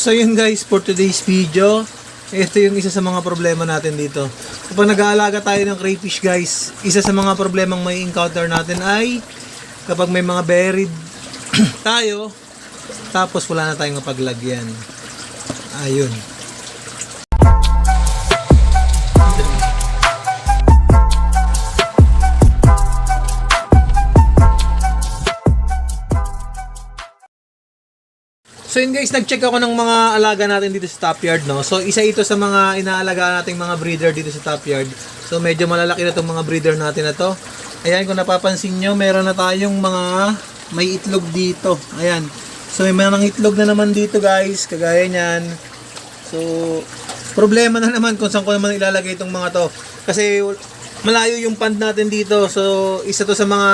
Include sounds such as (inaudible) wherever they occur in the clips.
So yun guys, for today's video, ito yung isa sa mga problema natin dito. Kapag nag-aalaga tayo ng crayfish guys, isa sa mga problemang may encounter natin ay kapag may mga buried (clears throat) tayo, tapos wala na tayong mapaglagyan. Ayun. So yun guys, nag-check ako ng mga alaga natin dito sa top yard, no? So isa ito sa mga inaalaga nating mga breeder dito sa top yard. So medyo malalaki na itong mga breeder natin na to. Ayan, kung napapansin nyo, meron na tayong mga may itlog dito. Ayan. So may mga itlog na naman dito guys, kagaya niyan. So, problema na naman kung saan ko naman ilalagay itong mga to. Kasi malayo yung pond natin dito. So, isa to sa mga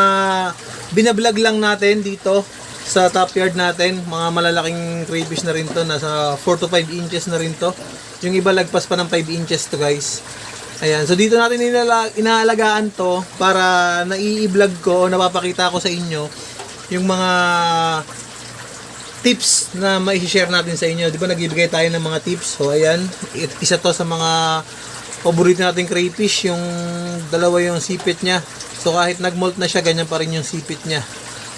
binablog lang natin dito sa top yard natin. Mga malalaking crayfish na rin to. Nasa 4 to 5 inches na rin to. Yung iba lagpas pa ng 5 inches to guys. Ayan. So, dito natin inala- inaalagaan to para nai-vlog ko o napapakita ko sa inyo yung mga tips na mai-share natin sa inyo. Di ba nagbibigay tayo ng mga tips? So ayan, isa to sa mga paborito nating crayfish, yung dalawa yung sipit niya. So kahit nag-molt na siya, ganyan pa rin yung sipit niya.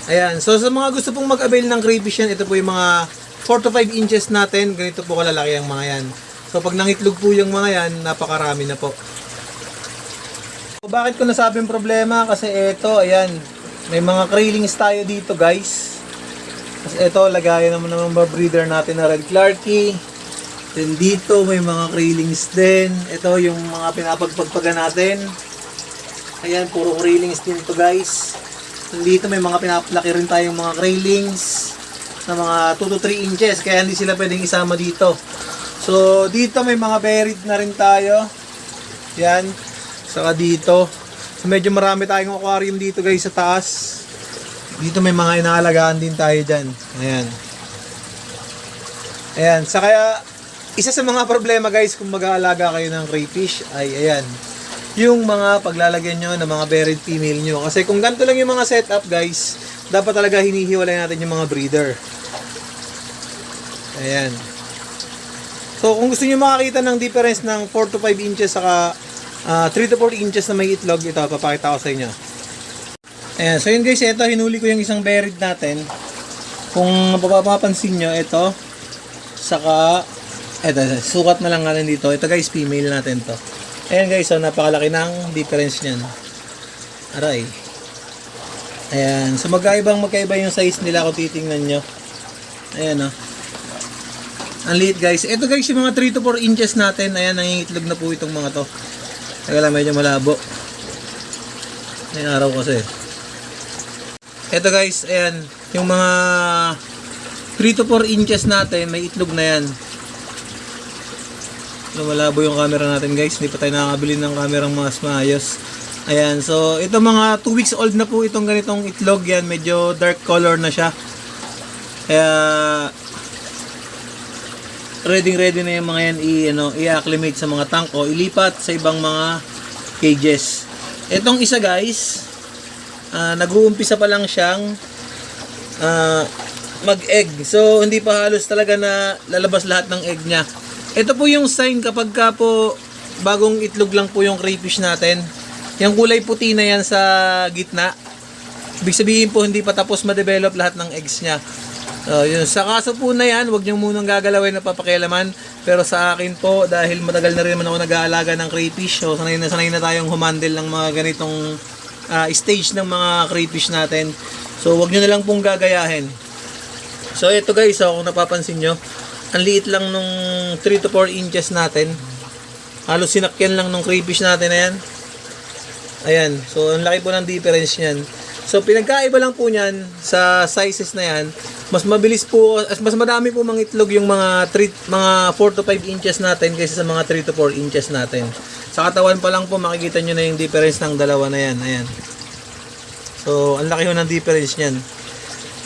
Ayan, so sa mga gusto pong mag-avail ng crayfish yan, ito po yung mga 4 to 5 inches natin. Ganito po kalalaki ang mga yan. So pag nangitlog po yung mga yan, napakarami na po. So, bakit ko nasabing problema? Kasi ito, ayan, may mga krillings tayo dito guys. Tapos ito, lagayan naman ng mga breeder natin na Red Clarky. Then dito, may mga krillings din. Ito, yung mga pinapagpagpaga natin. Ayan, puro krillings din to guys. Dito, may mga pinaplaki rin tayong mga krillings na mga 2 to 3 inches. Kaya hindi sila pwedeng isama dito. So, dito may mga buried na rin tayo. Yan. Saka dito. So, medyo marami tayong aquarium dito guys sa taas. Dito may mga inaalagaan din tayo dyan. Ayan. Ayan. Sa kaya, isa sa mga problema guys kung mag-aalaga kayo ng crayfish ay ayan. Yung mga paglalagyan nyo ng mga buried female nyo. Kasi kung ganito lang yung mga setup guys, dapat talaga hinihiwalay natin yung mga breeder. Ayan. So kung gusto niyo makakita ng difference ng 4 to 5 inches saka ah, 3 to 4 inches na may itlog, ito papakita ko sa inyo. Ayan, so yun guys, ito hinuli ko yung isang buried natin. Kung mapapapansin nyo, ito saka ito, sukat na lang natin dito. Ito guys, female natin to. Ayan guys, so napakalaki ng difference niyan. Aray. Ayan, so magkaibang magkaiba yung size nila kung titingnan nyo. Ayan oh. Ang liit guys. Ito guys yung mga 3 to 4 inches natin. Ayan, nangingitlog na po itong mga to. Teka lang, medyo malabo. May araw kasi. Ito guys, ayan. Yung mga 3 to 4 inches natin, may itlog na yan. So, malabo yung camera natin guys. Hindi pa tayo nakakabili ng camera mas maayos. Ayan, so ito mga 2 weeks old na po itong ganitong itlog yan. Medyo dark color na siya. Kaya ready ready na yung mga yan i ano i-acclimate sa mga tank o ilipat sa ibang mga cages. Etong isa guys, ah, nag-uumpisa pa lang siyang ah, mag-egg. So hindi pa halos talaga na lalabas lahat ng egg niya. Ito po yung sign kapag ka po bagong itlog lang po yung crayfish natin. Yung kulay puti na yan sa gitna. Ibig sabihin po hindi pa tapos ma-develop lahat ng eggs niya. So, yun. Sa kaso po na yan, huwag niyo munang gagalawin na papakialaman. Pero sa akin po, dahil matagal na rin naman ako nag-aalaga ng crayfish, so sanay na sanay na tayong humandle ng mga ganitong ah, stage ng mga crayfish natin. So, huwag niyo na lang pong gagayahin. So, ito guys, so, kung napapansin nyo, ang liit lang nung 3 to 4 inches natin. Halos sinakyan lang nung crayfish natin na yan. Ayan. So, ang laki po ng difference niyan. So, pinagkaiba lang po niyan sa sizes na yan. Mas mabilis po, as- mas madami po mga itlog yung mga 3, mga 4 to 5 inches natin kaysa sa mga 3 to 4 inches natin. Sa katawan pa lang po, makikita nyo na yung difference ng dalawa na yan. Ayan. So, ang laki ho ng difference niyan.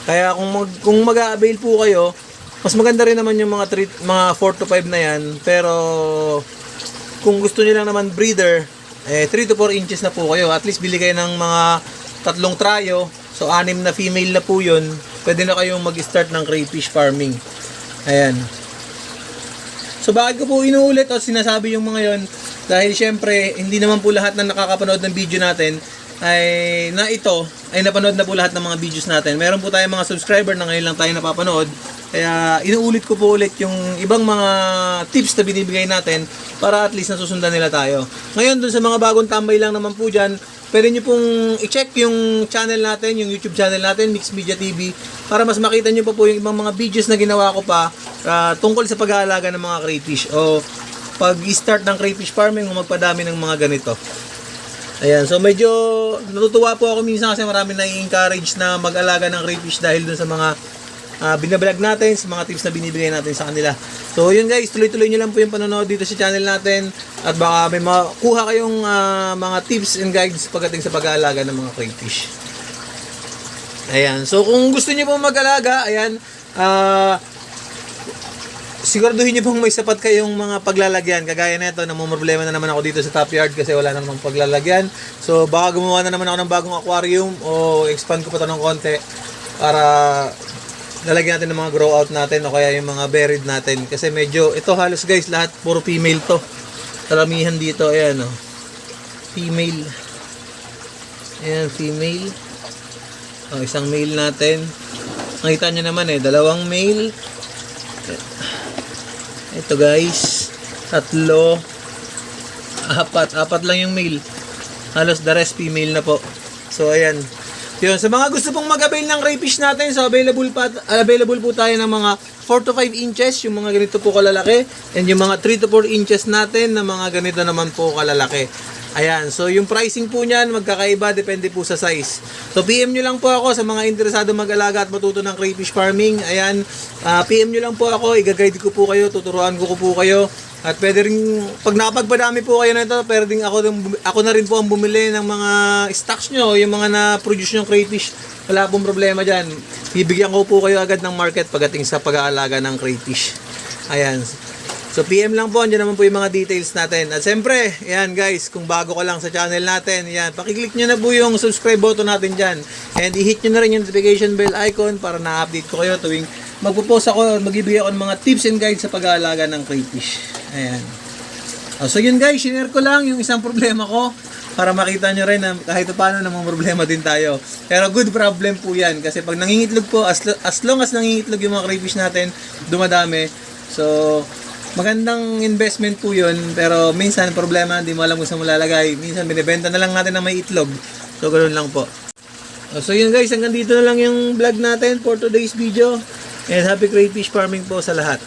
Kaya kung mag, kung mag-avail po kayo, mas maganda rin naman yung mga 3, mga 4 to 5 na yan. Pero kung gusto niyo lang naman breeder, eh 3 to 4 inches na po kayo. At least bili kayo ng mga tatlong tryo. So anim na female na po 'yun. Pwede na kayong mag-start ng crayfish farming. Ayan. So bakit ko po inuulit o sinasabi yung mga yon? Dahil syempre, hindi naman po lahat na nakakapanood ng video natin ay na ito ay napanood na po lahat ng mga videos natin. Meron po tayong mga subscriber na ngayon lang tayo napapanood. Kaya inuulit ko po ulit yung ibang mga tips na binibigay natin para at least nasusundan nila tayo. Ngayon dun sa mga bagong tambay lang naman po dyan, pwede nyo pong i-check yung channel natin, yung YouTube channel natin, Mix Media TV, para mas makita nyo pa po yung ibang mga videos na ginawa ko pa ah, tungkol sa pag-aalaga ng mga crayfish o pag-start ng crayfish farming o magpadami ng mga ganito. Ayan, so medyo natutuwa po ako minsan kasi marami na encourage na mag-alaga ng crayfish dahil dun sa mga uh, binabalag natin, sa mga tips na binibigay natin sa kanila. So yun guys, tuloy-tuloy nyo lang po yung panonood dito sa channel natin at baka may makuha kayong ah, mga tips and guides pagdating sa pag-aalaga ng mga crayfish. Ayan, so kung gusto niyo pong mag-alaga, ayan, ah siguraduhin niyo pong may sapat kayong mga paglalagyan. Kagaya nito, namumroblema na naman ako dito sa top yard kasi wala na namang paglalagyan. So, baka gumawa na naman ako ng bagong aquarium o expand ko pa to ng konti para lalagyan natin ng mga grow out natin o kaya yung mga buried natin. Kasi medyo, ito halos guys, lahat puro female to. Karamihan dito, ayan o. Female. Ayan, female. O, isang male natin. Nakita nyo naman eh, dalawang male. Ito guys, tatlo, apat, apat lang yung male. Halos the rest female na po. So ayan. Yun, sa mga gusto pong mag-avail ng crayfish natin, so available pa available po tayo ng mga 4 to 5 inches, yung mga ganito po kalalaki, and yung mga 3 to 4 inches natin na mga ganito naman po kalalaki. Ayan, so yung pricing po niyan magkakaiba depende po sa size. So PM nyo lang po ako sa mga interesado mag-alaga at matuto ng crayfish farming. Ayan, ah, PM nyo lang po ako, i-guide ko po kayo, tuturuan ko, ko po kayo. At pwede rin, pag nakapagpadami po kayo na ito, pwede rin ako, ako na rin po ang bumili ng mga stocks nyo, yung mga na-produce yung crayfish. Wala pong problema dyan. Bibigyan ko po kayo agad ng market pagdating sa pag-aalaga ng crayfish. Ayan. So PM lang po, andyan naman po yung mga details natin. At siyempre, yan guys, kung bago ka lang sa channel natin, yan, pakiclick nyo na po yung subscribe button natin dyan. And i-hit nyo na rin yung notification bell icon para na-update ko kayo tuwing magpo-post ako, magbibigay ako ng mga tips and guides sa pag-aalaga ng crayfish. Ayan. Oh, so yun guys, share ko lang yung isang problema ko para makita nyo rin na kahit paano namang problema din tayo. Pero good problem po yan kasi pag nangingitlog po, as, as long as nangingitlog yung mga crayfish natin, dumadami. So, magandang investment po yun pero minsan problema, hindi mo alam kung saan mo lalagay. Minsan binibenta na lang natin na may itlog. So, ganoon lang po. Oh, So yun guys, hanggang dito na lang yung vlog natin for today's video. And happy crayfish farming po sa lahat.